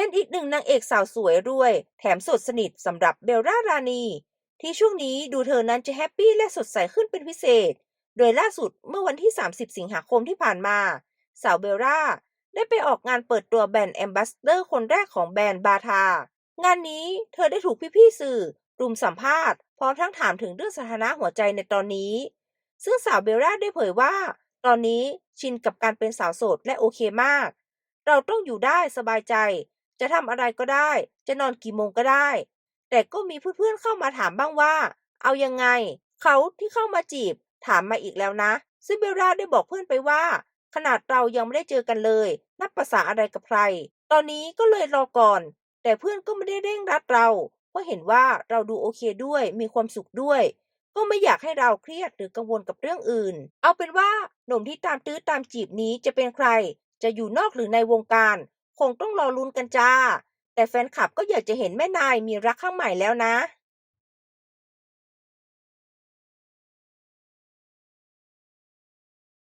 เป็นอีกหนึ่งนางเอกสาวสวยรวย แถมสดสนิทสำหรับเบลล่ารานี ที่ช่วงนี้ดูเธอนั้นจะแฮปปี้และสดใสขึ้นเป็นพิเศษ โดยล่าสุดเมื่อวันที่ 30 สิงหาคมที่ผ่านมา สาวเบลล่าได้ไปออกงานเปิดตัวแบรนด์แอมบาสเดอร์คนแรกของแบรนด์บาทางานนี้เธอได้ถูกพี่ๆสื่อ รุมสัมภาษณ์พร้อมทั้งถามถึงเรื่องสถานะหัวใจในตอนนี้ ซึ่งสาวเบลล่าได้เผยว่า ตอนนี้ชินกับการเป็นสาวโสดและโอเคมาก เราต้องอยู่ได้สบายใจ จะทำอะไรก็ได้ จะนอนกี่โมงก็ได้ แต่ก็มีเพื่อนๆเข้ามาถามบ้างว่า เอายังไง เขาที่เข้ามาจีบ ถามมาอีกแล้วนะ ซึ่งเบลล่าได้บอกเพื่อนไปว่า ขนาดเรายังไม่ได้เจอกันเลย นับภาษาอะไรกับใคร ตอนนี้ก็เลยรอก่อน แต่เพื่อนก็ไม่ได้เร่งรัดเรา เพราะเห็นว่าเราดูโอเคด้วย มีความสุขด้วยก็ไม่อยากให้เราเครียดหรือกังวลกับเรื่องอื่น เอาเป็นว่าหนุ่มที่ตามตื้อตามจีบนี้จะเป็นใคร จะอยู่นอกหรือในวงการ คงต้องรอลุ้นกันจ้า แต่แฟนคลับก็อยากจะเห็นแม่นายมีรักข้างใหม่แล้วนะ